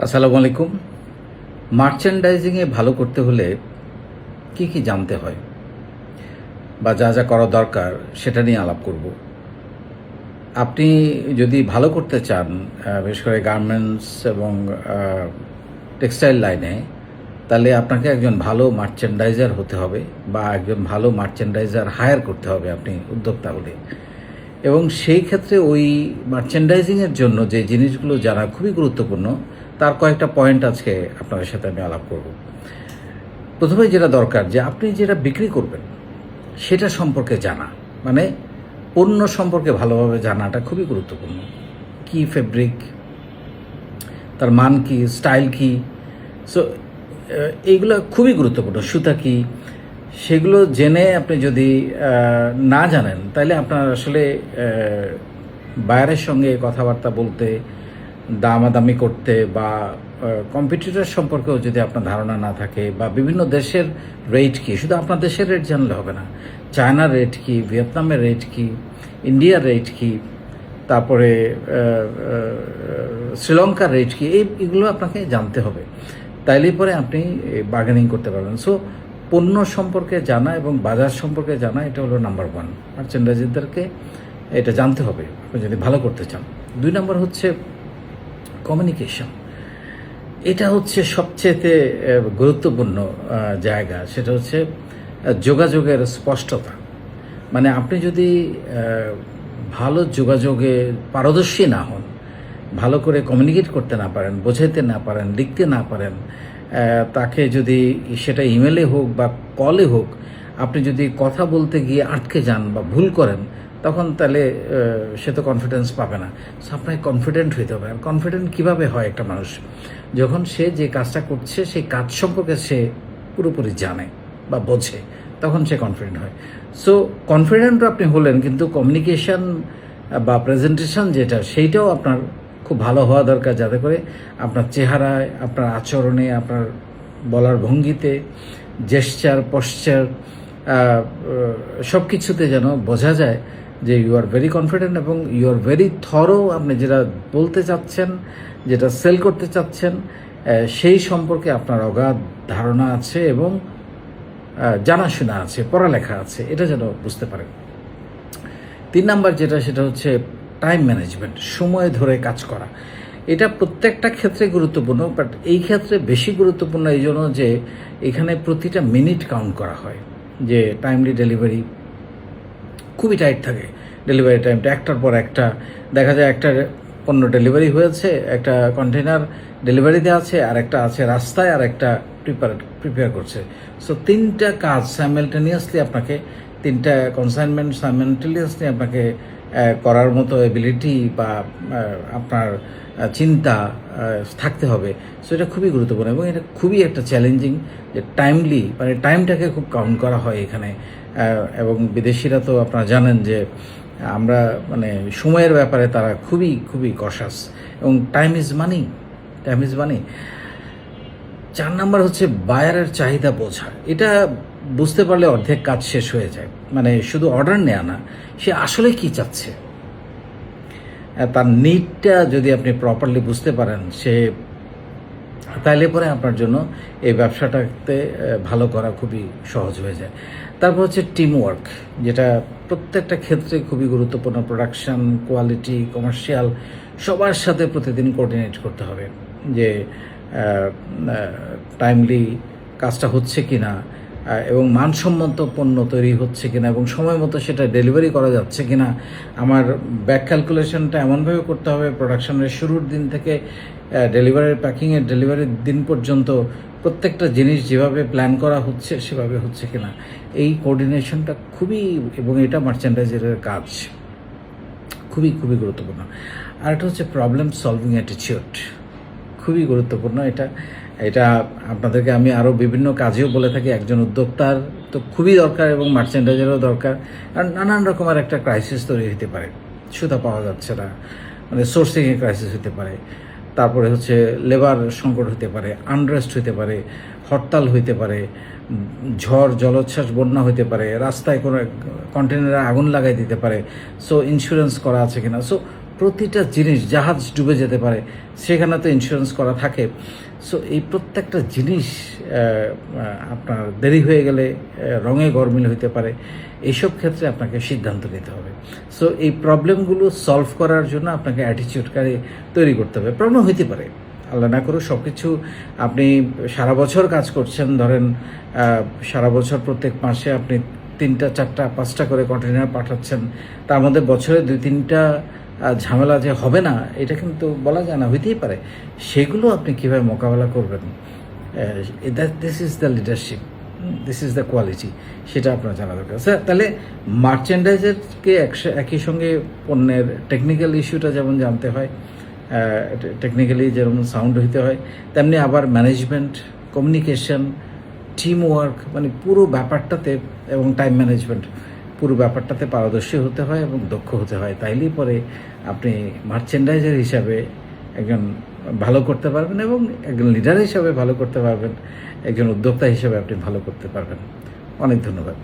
আসসালামু আলাইকুম। মার্চেন্ডাইজিংয়ে ভালো করতে হলে কি কি জানতে হয় বা যা যা করা দরকার সেটা নিয়ে আলাপ করব। আপনি যদি ভালো করতে চান বিশেষ করে গার্মেন্টস এবং টেক্সটাইল লাইনে, তাহলে আপনাকে একজন ভালো মার্চেন্ডাইজার হতে হবে বা একজন ভালো মার্চেন্ডাইজার হায়ার করতে হবে আপনি উদ্যোক্তা হলে। এবং সেই ক্ষেত্রে ওই মার্চেন্ডাইজিংয়ের জন্য যে জিনিসগুলো জানা খুবই গুরুত্বপূর্ণ তার কয়েকটা পয়েন্ট আজকে আপনাদের সাথে আমি আলাপ করব। প্রথমে যেটা দরকার যে আপনি যেটা বিক্রি করবেন, সেটা সম্পর্কে জানা। মানে পণ্য সম্পর্কে ভালোভাবে জানাটা খুবই গুরুত্বপূর্ণ। কি ফেব্রিক তার মান কি স্টাইল কি? সো এইগুলো খুবই গুরুত্বপূর্ণ। সুতা কি? সেগুলো জেনে আপনি যদি না জানেন, তাহলে আপনার আসলে বায়ারের সঙ্গে কথাবার্তা বলতে দামাদামি করতে বা কম্পিটিটর সম্পর্কেও যদি আপনার ধারণা না থাকে বা বিভিন্ন দেশের রেট কি, শুধু আপনার দেশের রেট জানলে হবে না চায়নার রেট কি ভিয়েতনামের রেট কি ইন্ডিয়ার রেট কি, তারপরে শ্রীলঙ্কার রেট কি, এই, এগুলো আপনাকে জানতে হবে। তাইলে পরে আপনি বার্গেনিং করতে পারবেন। সো পণ্য সম্পর্কে জানা এবং বাজার সম্পর্কে জানা, এটা হলো নাম্বার ওয়ান মার্চেন্ডাইজারদেরকে এটা জানতে হবে, আপনি যদি ভালো করতে চান। দুই নম্বর হচ্ছে কমিউনিকেশন এটা হচ্ছে সবচেয়ে গুরুত্বপূর্ণ জায়গা। সেটা হচ্ছে যোগাযোগের স্পষ্টতা। মানে আপনি যদি ভালো যোগাযোগে পারদর্শী না হন, ভালো করে কমিউনিকেট করতে না পারেন, বোঝাইতে না পারেন, লিখতে না পারেন তাকে যদি সেটা ইমেলে হোক বা কলে হোক, আপনি যদি কথা বলতে গিয়ে আটকে যান বা ভুল করেন তখন তাহলে সে তো কনফিডেন্স পাবে না। আপনাকে কনফিডেন্ট হইতে হবে। আর কনফিডেন্ট কীভাবে হয় একটা মানুষ? যখন সে যে কাজটা করছে, সেই কাজ সম্পর্কে সে পুরোপুরি জানে বা বোঝে, তখন সে কনফিডেন্ট হয়। সো কনফিডেন্ট আপনি হলেন, কিন্তু কমিউনিকেশন বা প্রেজেন্টেশন যেটা, সেইটাও আপনার খুব ভালো হওয়া দরকার, যাতে করে আপনার চেহারায়, আপনার আচরণে, আপনার বলার ভঙ্গিতে জেস্চার পশ্চার সব কিছুতে যেন বোঝা যায় যে ইউ আর ভেরি কনফিডেন্ট এবং ইউ আর ভেরি থরো আপনি যেটা বলতে চাচ্ছেন, যেটা সেল করতে চাচ্ছেন সেই সম্পর্কে আপনার অগাধ ধারণা আছে এবং জানাশোনা আছে, পড়ালেখা আছে, এটা যেন বুঝতে পারেন। তিন নাম্বার যেটা, সেটা হচ্ছে টাইম ম্যানেজমেন্ট সময় ধরে কাজ করা। এটা প্রত্যেকটা ক্ষেত্রে গুরুত্বপূর্ণ বাট এই ক্ষেত্রে বেশি গুরুত্বপূর্ণ এই জন্য যে এখানে প্রতিটা মিনিট কাউন্ট করা হয়। যে টাইমলি ডেলিভারি খুবই টাইট থাকে ডেলিভারি টাইমটা একটার পর একটা। দেখা যায় একটা পণ্য ডেলিভারি হয়েছে, একটা কন্টেনার ডেলিভারিতে আছে, আর একটা আছে রাস্তায়, আর একটা প্রিপেয়ার প্রিপেয়ার করছে। সো তিনটা কাজ সাইমেলটেনিয়াসলি আপনাকে, তিনটা কনসাইনমেন্ট সাইমেলটেনিয়াসলি আপনাকে করার মতো এবিলিটি বা আপনার চিন্তা থাকতে হবে। সো এটা খুবই গুরুত্বপূর্ণ এবং এটা খুবই একটা চ্যালেঞ্জিং যে টাইমলি মানে টাইমটাকে খুব কাউন্ট করা হয় এখানে। এবং বিদেশিরা তো আপনারা জানেন যে আমরা মানে সময়ের ব্যাপারে তারা খুবই খুবই কশাস এবং time is money time is money চার নাম্বার হচ্ছে বায়ারের চাহিদা বোঝা। এটা বুঝতে পারলে অর্ধেক কাজ শেষ হয়ে যায়। মানে শুধু অর্ডার নেওয়া না, সে আসলে কি চাচ্ছে? তার নিডটা যদি আপনি প্রপারলি বুঝতে পারেন, সে তাইলে পরে আপনার জন্য এই ব্যবসাটাতে ভালো করা খুবই সহজ হয়ে যায়। তারপর হচ্ছে টিম ওয়ার্ক যেটা প্রত্যেকটা ক্ষেত্রে খুবই গুরুত্বপূর্ণ। প্রোডাকশান কোয়ালিটি কমার্শিয়াল সবার সাথে প্রতিদিন কোঅর্ডিনেট করতে হবে যে টাইমলি কাজটা হচ্ছে কি না এবং মানসম্মত পণ্য তৈরি হচ্ছে কিনা এবং সময় মতো সেটা ডেলিভারি করা যাচ্ছে কিনা, আমার ব্যাক ক্যালকুলেশনটা এমনভাবে করতে হবে প্রোডাকশনের শুরুর দিন থেকে ডেলিভারির প্যাকিংয়ের ডেলিভারির দিন পর্যন্ত প্রত্যেকটা জিনিস যেভাবে প্ল্যান করা হচ্ছে সেভাবে হচ্ছে কিনা। এই কোঅর্ডিনেশনটা খুবই, এবং এটা মার্চেন্ডাইজারের কাজ খুবই খুবই গুরুত্বপূর্ণ। আর একটা হচ্ছে প্রবলেম সলভিং অ্যাটিচিউড খুবই গুরুত্বপূর্ণ এটা। এটা আপনাদেরকে আমি আরও বিভিন্ন কাজেও বলে থাকি। একজন উদ্যোক্তার তো খুবই দরকার এবং মার্চেন্ডাইজারও দরকার। আর নানান রকমের একটা ক্রাইসিস তৈরি হতে পারে। সুতা পাওয়া যাচ্ছে না। মানে সোর্সিংয়ের ক্রাইসিস হতে পারে। তারপরে হচ্ছে লেবার সংকট হতে পারে আনরেস্ট হতে পারে, হরতাল হইতে পারে, ঝড়, জলোচ্ছ্বাস, বন্যা হতে পারে, রাস্তায় কোনো কন্টেনারে আগুন লাগাই দিতে পারে। সো ইন্স্যুরেন্স করা আছে কিনা? সো প্রতিটা জিনিস জাহাজ ডুবে যেতে পারে, সেখানে তো ইন্স্যুরেন্স করা থাকে। সো এই প্রত্যেকটা জিনিস আপনার দেরি হয়ে গেলে রঙে গরমিল হইতে পারে। এইসব ক্ষেত্রে আপনাকে সিদ্ধান্ত নিতে হবে। সো এই প্রবলেমগুলো সলভ করার জন্য আপনাকে অ্যাটিটিউডকারে তৈরি করতে হবে। প্রবলেম হইতে পারে। আল্লাহ না করুক সব কিছু আপনি সারা বছর কাজ করছেন, ধরেন সারা বছর প্রত্যেক মাসে আপনি তিনটা, চারটা, পাঁচটা করে কন্টেনার পাঠাচ্ছেন, তার মধ্যে বছরে দুই, তিনটা ঝামেলা যে হবে না, এটা কিন্তু বলা যায় না, হইতেই পারে। সেগুলো আপনি কীভাবে মোকাবেলা করবেন? This is the leadership this is the quality সেটা আপনার জানা দরকার। স্যার তাহলে মার্চেন্ডাইজারকে একই সঙ্গে পণ্যের টেকনিক্যাল ইস্যুটা যেমন জানতে হয় টেকনিক্যালি যেরকম সাউন্ড হইতে হয়, তেমনি আবার ম্যানেজমেন্ট কমিউনিকেশন টিম ওয়ার্ক মানে পুরো ব্যাপারটাতে এবং টাইম ম্যানেজমেন্ট পুরো ব্যাপারটাতে পারদর্শী হতে হয় এবং দক্ষ হতে হয়। তাইলেই পরে আপনি মার্চেন্ডাইজার হিসাবে একজন ভালো করতে পারবেন এবং একজন লিডার হিসাবে ভালো করতে পারবেন, একজন উদ্যোক্তা হিসাবে আপনি ভালো করতে পারবেন। অনেক ধন্যবাদ।